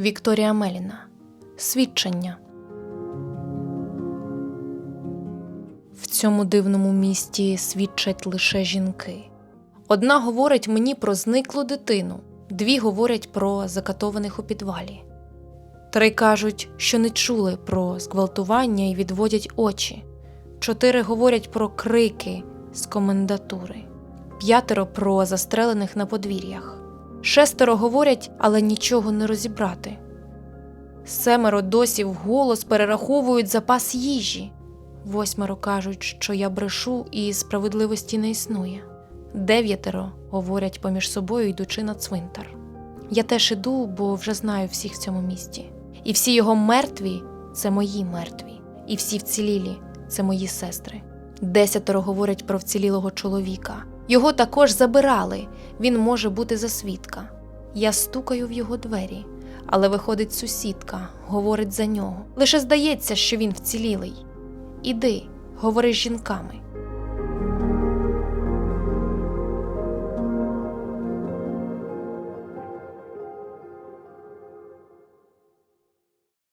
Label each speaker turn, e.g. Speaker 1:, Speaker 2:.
Speaker 1: Вікторія Меліна. Свідчення. В цьому дивному місті свідчать лише жінки. Одна говорить мені про зниклу дитину, дві говорять про закатованих у підвалі. Три кажуть, що не чули про зґвалтування і відводять очі. Чотири говорять про крики з комендатури, п'ятеро про застрелених на подвір'ях. Шестеро говорять, але нічого не розібрати. Семеро досі вголос перераховують запас їжі. Восьмеро кажуть, що я брешу і справедливості не існує. Дев'ятеро говорять поміж собою, йдучи на цвинтар. Я теж іду, бо вже знаю всіх в цьому місті. І всі його мертві це мої мертві, і всі вцілілі це мої сестри. Десятеро говорять про вцілілого чоловіка. Його також забирали, він може бути за свідка. Я стукаю в його двері, але виходить сусідка, говорить за нього. Лише здається, що він вцілілий. Іди, говори з жінками.